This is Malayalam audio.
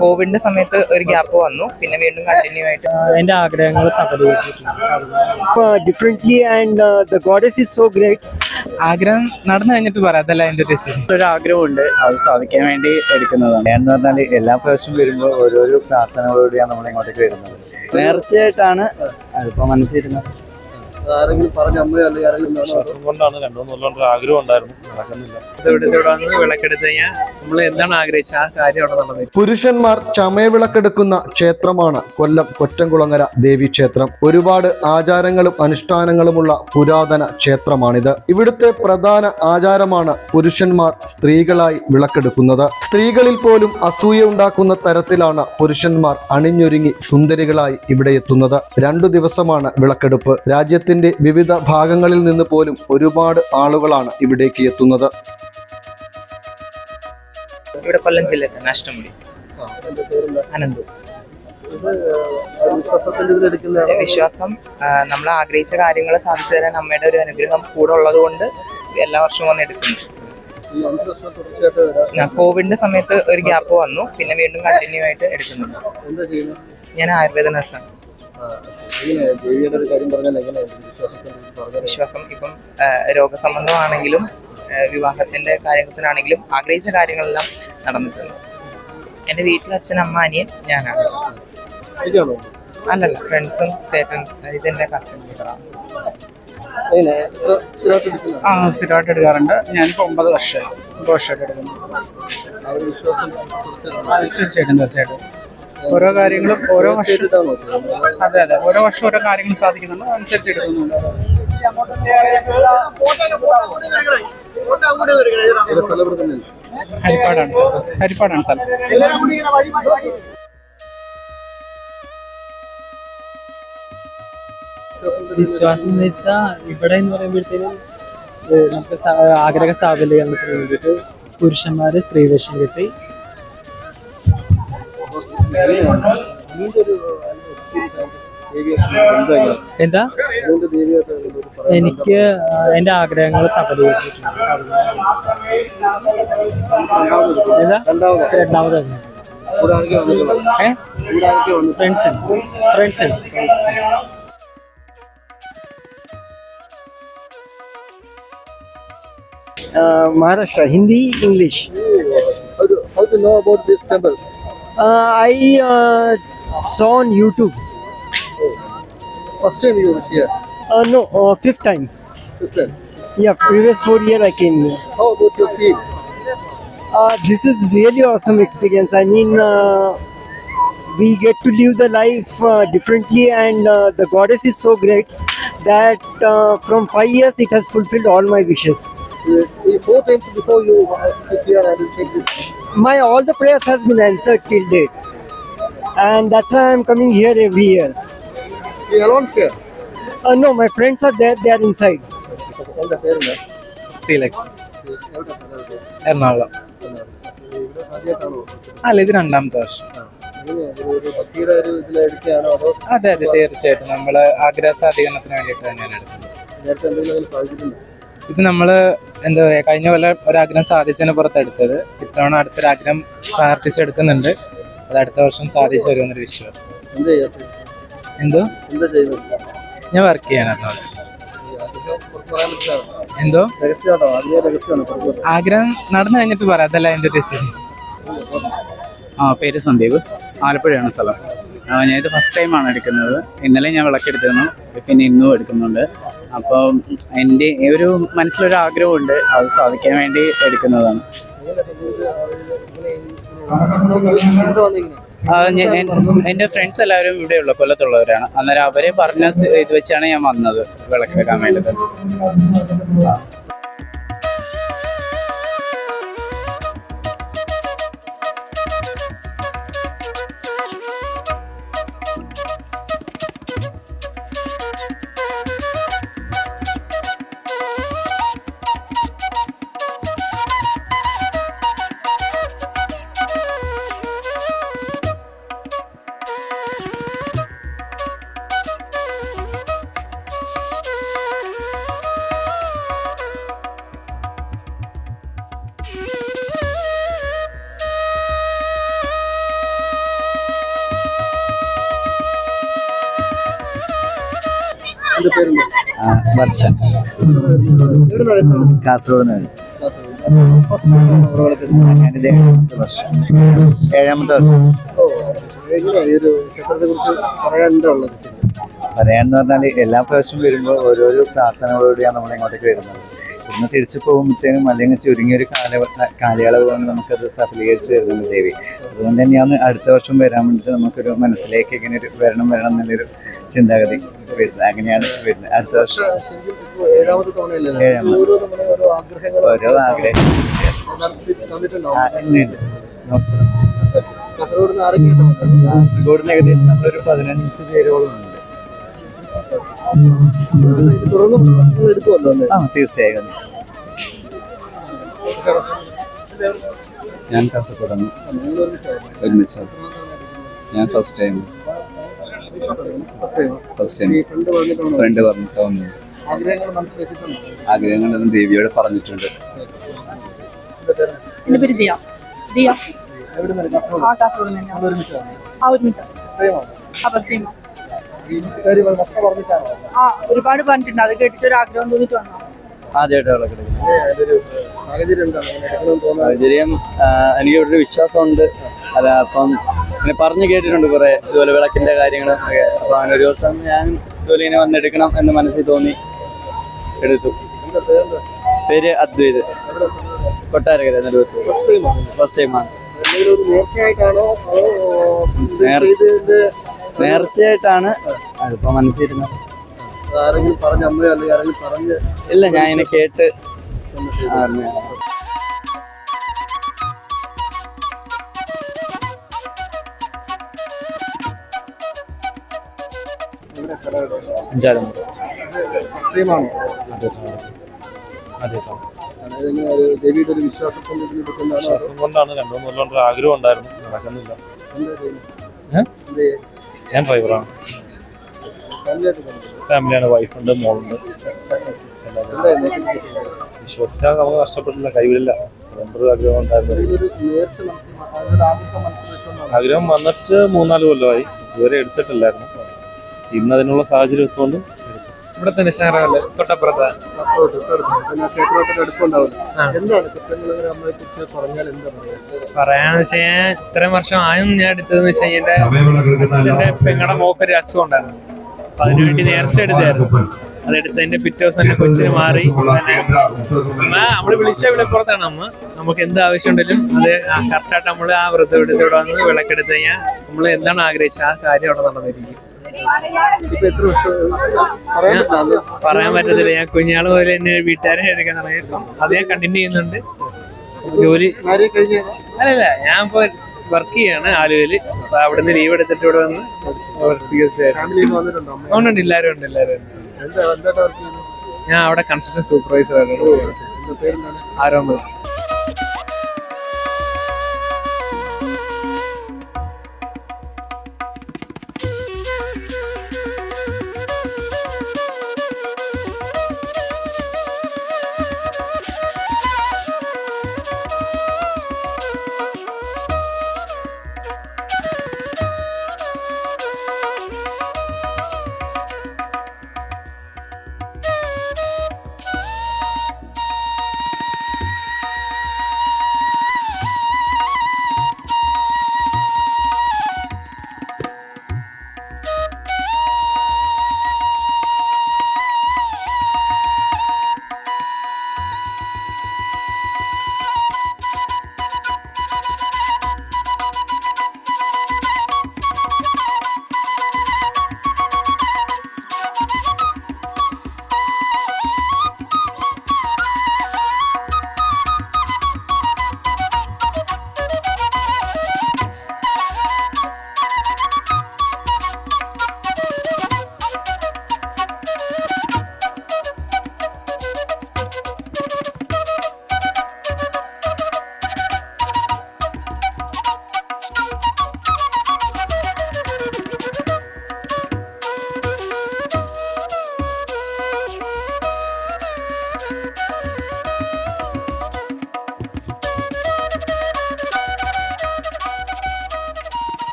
കോവിഡിന്റെ സമയത്ത് ഒരു ഗ്യാപ്പ് വന്നു. പിന്നെ വീണ്ടും കണ്ടിന്യൂ ആയിട്ട്. എന്റെ ആഗ്രഹങ്ങൾ സഫലീകരിച്ചിട്ടുണ്ട് differently and uh, the goddess is so ആഗ്രഹം നടന്നു കഴിഞ്ഞിട്ട് പറയാം അതല്ല എന്റെ ഒരു ആഗ്രഹമുണ്ട് അത് സാധിക്കാൻ വേണ്ടി എടുക്കുന്നതാണ്. എന്ന് പറഞ്ഞാൽ എല്ലാ പ്രാവശ്യം വരുമ്പോൾ ഓരോരോ പ്രാർത്ഥനകളോടെയാണ് നമ്മൾ ഇങ്ങോട്ടേക്ക് വരുന്നത്. നേർച്ചയായിട്ടാണ് അതിപ്പോ മനസ്സിരുന്നത് കൊല്ലം കൊണ്ട് ആഗ്രഹം ഉണ്ടായിരുന്നു. നടക്കുന്നില്ല. വിളക്കെടുത്ത് കഴിഞ്ഞാൽ നമ്മൾ എന്താണ് ആഗ്രഹിച്ചത്? ആ കാര്യം അവിടെ നടന്നത് പുരുഷന്മാർ ചമയവിളക്കെടുക്കുന്ന ക്ഷേത്രമാണ് കൊല്ലം കൊറ്റംകുളങ്ങര ദേവി ക്ഷേത്രം. ഒരുപാട് ആചാരങ്ങളും അനുഷ്ഠാനങ്ങളുമുള്ള പുരാതന ക്ഷേത്രമാണിത്. ഇവിടുത്തെ പ്രധാന ആചാരമാണ് പുരുഷന്മാർ സ്ത്രീകളായി വിളക്കെടുക്കുന്നത്. സ്ത്രീകളിൽ പോലും അസൂയ ഉണ്ടാക്കുന്ന തരത്തിലാണ് പുരുഷന്മാർ അണിഞ്ഞൊരുങ്ങി സുന്ദരികളായി ഇവിടെ എത്തുന്നത്. രണ്ടു ദിവസമാണ് വിളക്കെടുപ്പ്. രാജ്യത്തിന്റെ വിവിധ ഭാഗങ്ങളിൽ നിന്ന് പോലും ഒരുപാട് ആളുകളാണ് ഇവിടേക്ക് എത്തുന്നത്. ഇവിടെ കൊല്ലം ജില്ലയിൽ അഷ്ടമുടി വിശ്വാസം നമ്മൾ ആഗ്രഹിച്ച കാര്യങ്ങൾ സാധിച്ചു തരാൻ അമ്മയുടെ ഒരു അനുഗ്രഹം കൂടെ ഉള്ളത് കൊണ്ട് എല്ലാ വർഷവും വന്ന് എടുക്കുന്നു. ആ, കോവിഡിന്റെ സമയത്ത് ഒരു ഗ്യാപ്പ് വന്നു. പിന്നെ വീണ്ടും കണ്ടിന്യൂ ആയിട്ട് എടുക്കുന്നുണ്ട് ഞാൻ ആയുർവേദ നഴ്സാണ് വിശ്വാസം ഇപ്പം രോഗസംബന്ധമാണെങ്കിലും വിവാഹത്തിന്റെ കാര്യത്തിനാണെങ്കിലും ആഗ്രഹിച്ച കാര്യങ്ങളെല്ലാം നടന്നിട്ടുണ്ട്. എന്റെ വീട്ടിൽ അച്ഛൻ അമ്മ അനിയൻ ഞാനാണ്. അല്ലല്ല ഫ്രണ്ട്സും ചേട്ടൻസ് ഇതെന്റെ കസിൻ ആ സ്ഥിരമായിട്ട് എടുക്കാറുണ്ട്. ഞാനിപ്പോ ഒമ്പത് വർഷമായി. ഒമ്പത് വർഷമായിട്ട് എടുക്കുന്നു. തീർച്ചയായിട്ടും തീർച്ചയായിട്ടും. ഓരോ കാര്യങ്ങളും ഓരോ വർഷം അതെ അതെ. ഓരോ വർഷം ഓരോ കാര്യങ്ങൾ സാധിക്കുന്നുണ്ട്. അനുസരിച്ച് എടുക്കുന്നുണ്ട്. ഹരിപ്പാടാണ് ഹരിപ്പാടാണ് സ്ഥലം വിശ്വാസം എന്ന് വെച്ചാൽ ഇവിടെ എന്ന് പറയുമ്പോഴത്തേനും നമുക്ക് ആഗ്രഹ സാഫല്യീകരണത്തിന് വേണ്ടിയിട്ട് പുരുഷന്മാര് സ്ത്രീവേഷം കെട്ടി എന്താ? എനിക്ക് എന്റെ ആഗ്രഹങ്ങൾ സഫലിച്ചിട്ടുണ്ട് രണ്ടാമത് Maharashtra Hindi English. How do know know about this temple? Uh, I uh, saw on YouTube First time you were here. uh, no uh, fifth time First time. yeah previous four year I came here How about your feel? uh, this is really awesome experience I mean uh, we get to live the life uh, differently and uh, the goddess is so great that uh, from five years it has fulfilled all my wishes Four times before you here and take this. My all the prayers has been answered till date. And that's why i'm coming here every year. You alone here? uh, no my friends are there they are inside. പേരെന്താ ശ്രീലക്ഷ്മി. എറണാകുളം. അല്ല ഇത് രണ്ടാമത്തെ വർഷം. അതോ അതെ തീർച്ചയായിട്ടും. നമ്മൾ ആഗ്രഹ സാധീകരണത്തിന് വേണ്ടിയിട്ട് തന്നെയാണ് എടുക്കുന്നത്. ഇത് നമ്മൾ എന്താ പറയാ കഴിഞ്ഞ കൊല്ലം ഒരാഗ്രഹം സാധിച്ചതിന് പുറത്ത് എടുത്തത് ഇത്തവണ അടുത്തൊരാഗ്രഹം പ്രാർത്ഥിച്ചെടുക്കുന്നുണ്ട്. അത് അടുത്ത വർഷം സാധിച്ചു വരുമെന്നൊരു വിശ്വാസം. എന്താ ഞാൻ വർക്ക് പറ്റില്ല എന്തോ? ആഗ്രഹം നടന്നു കഴിഞ്ഞിട്ട് പറയാം. അതല്ല എന്റെ ഉദ്ദേശം ആ പേര് സന്ദീപ്. ആലപ്പുഴയാണ് സ്ഥലം. ആ, ഞാനിത് ഫസ്റ്റ് ടൈമാണ് എടുക്കുന്നത്. ഇന്നലെ ഞാൻ വിളക്കെടുത്തിരുന്നു. പിന്നെ ഇന്നും എടുക്കുന്നുണ്ട്. അപ്പോൾ എന്റെ ഒരു മനസ്സിലൊരു ആഗ്രഹമുണ്ട് അത് സാധിക്കാൻ വേണ്ടി എടുക്കുന്നതാണ്. എന്റെ ഫ്രണ്ട്സ് എല്ലാവരും ഇവിടെയുള്ള കൊല്ലത്തുള്ളവരാണ്. അന്നേരം അവരെ പറഞ്ഞ ഇത് വെച്ചാണ് ഞാൻ വന്നത് വിളക്കെടുക്കാൻ വേണ്ടത്. വർഷം കാസർഗോഡ് ഏഴാമത്തെ വർഷം ഏഴാമത്തെ വർഷം പറയാനുള്ളത് പറയാന്ന് പറഞ്ഞാൽ എല്ലാ പ്രാവശ്യം വരുമ്പോൾ ഓരോരോ പ്രാർത്ഥനകളോടെയാണ് നമ്മൾ ഇങ്ങോട്ടേക്ക് വരുന്നത്. ഇന്ന് തിരിച്ചു പോകുമ്പോഴത്തേനും അല്ലെങ്കിൽ ചുരുങ്ങിയൊരു കാല കാലയളവ് കൊണ്ട് നമുക്കത് സഫലീകരിച്ച് തരുന്നുണ്ട് ദേവി. അതുകൊണ്ട് തന്നെയാണ് അടുത്ത വർഷം വരാൻ വേണ്ടിയിട്ട് നമുക്കൊരു മനസ്സിലേക്ക് ഇങ്ങനെ ഒരു വരണം വരണം എന്നുള്ളൊരു ചിന്താഗതി വരുന്നത്. അങ്ങനെയാണ് വരുന്നത്. അടുത്ത വർഷം. ഓരോ ആഗ്രഹം ഉണ്ട്. കാസർഗോഡ് നിന്ന് ഏകദേശം നമ്മളൊരു പതിനഞ്ച് പേരോളം ഉണ്ട്. ആ തീർച്ചയായും. ഞാൻ കാസർഗോഡാണ് ഒരുമിച്ചാണ് ഞാൻ first time first time friend പറഞ്ഞിട്ടാണോ friend പറഞ്ഞിട്ട് വന്നു. ആഗ്രഹങ്ങൾ മനസ്സിൽ വെച്ചിട്ടുണ്ടോ ആഗ്രഹങ്ങളൊന്നും ദേവിയോട് പറഞ്ഞിട്ടുണ്ട് ആ ഒരുമിച്ച. ആ ഫസ്റ്റ് ടൈം ആ ഒരുപാട് പറഞ്ഞിട്ടുണ്ട്. അത് കേട്ടിട്ട് ഒരു ആഗ്രഹം തോന്നിട്ട് വന്നു ആദ്യമായിട്ട് വിളക്കെടുക്കുന്നത് ഏ, അതൊരു സാഹചര്യം എനിക്ക് ഇവിടെ ഒരു വിശ്വാസമുണ്ട്. അല്ല അപ്പം ഇങ്ങനെ പറഞ്ഞു കേട്ടിട്ടുണ്ട് കുറെ ഇതുപോലെ വിളക്കിന്റെ കാര്യങ്ങളും ഒക്കെ. അപ്പൊ അങ്ങനെ ഒരു ദിവസം ഞാൻ ഇതുപോലെ ഇങ്ങനെ വന്നെടുക്കണം എന്ന് മനസ്സിൽ തോന്നി എടുത്തു. പേര് അദ്വൈത്. കൊട്ടാരകര കൊട്ടാരക്കര നെടുവത്തൂർ ഫസ്റ്റ് ടൈമാണ് നേർച്ചയായിട്ടാണോ? നേർച്ചയായിട്ടാണ് അതിപ്പോ മനസ്സിരുന്നത് ആരെങ്കിലും പറഞ്ഞ അമ്മയോ അല്ലെങ്കിൽ ആരെങ്കിലും പറഞ്ഞ് ഇല്ല ഞാൻ ഇങ്ങനെ കേട്ട് അറിഞ്ഞതാണ്. അഞ്ചാലും ഫസ്റ്റ് ടൈമാണോ അതായത് ഇങ്ങനെ ഒരു ദേവിയുടെ ഒരു വിശ്വാസത്തിന്റെ ഇതിൽ എടുക്കുന്നതാണോ അതോ ശ്വാസം കൊണ്ടാണ് രണ്ടു മൂന്ന് കൊല്ലം ആഗ്രഹം ഉണ്ടായിരുന്നു. നടക്കുന്നില്ല. ഞാൻ ഡ്രൈവറാണ്? ഫാമിലിയാണ് വൈഫുണ്ട് മോളുണ്ട്? വിശ്വസിച്ചാൽ നമുക്ക് നഷ്ടപ്പെട്ടില്ല കൈവിടില്ല അതുകൊണ്ടൊരു ആഗ്രഹം ഉണ്ടായിരുന്നു ആഗ്രഹം വന്നിട്ട് മൂന്നാൽ കൊല്ലമായി ഇതുവരെ എടുത്തിട്ടില്ലായിരുന്നു ഇന്ന് അതിനുള്ള സാഹചര്യം എത്തുകൊണ്ട് ഇവിടെ തന്നെ ഷാറല്ലേ തൊട്ടപ്പുറത്ത്. നമ്മളെ പറയാന്ന് വെച്ച് കഴിഞ്ഞാൽ ഇത്രയും വർഷം ആയും ഞാൻ എടുത്തതെന്ന് വെച്ച് കഴിഞ്ഞാൽ എന്റെ അച്ഛന്റെ പെങ്ങളുടെ മോക്കൊരു അസുഖം ഉണ്ടായിരുന്നു. അപ്പൊ അതിനുവേണ്ടി നേർച്ച എടുത്തായിരുന്നു. അതെടുത്ത് എന്റെ പിറ്റേ ദിവസം തന്നെ കൊച്ചിന് മാറി. നമ്മൾ വിളിച്ച വിളപ്പുറത്താണ് അമ്മ. നമുക്ക് എന്ത് ആവശ്യമുണ്ടെങ്കിലും അത് കറക്റ്റായിട്ട് നമ്മൾ ആ വ്രതം എടുത്ത് ഇവിടെ വന്ന് വിളക്കെടുത്ത് കഴിഞ്ഞാൽ നമ്മൾ എന്താണ് ആഗ്രഹിച്ചത്? ആ കാര്യം അവിടെ നടന്നിരിക്കും. പറയാൻ പറ്റത്തില്ല. ഞാൻ കുഞ്ഞാൾ പോലെ തന്നെ വീട്ടുകാരെ എടുക്കാൻ തുടങ്ങിയപ്പം അത് കണ്ടിന്യൂ ചെയ്യുന്നുണ്ട്. ജോലി അല്ലല്ല ഞാൻ ഇപ്പൊ വർക്ക് ചെയ്യാണ് ആലുവയിൽ. അപ്പൊ അവിടുന്ന് ലീവ് എടുത്തിട്ട് ഇവിടെ വന്ന്? ഉണ്ട് എല്ലാരും ഉണ്ട് ചെയ്യുന്നത് ഞാൻ അവിടെ കൺസ്ട്രക്ഷൻ സൂപ്പർവൈസർ ആരോമ.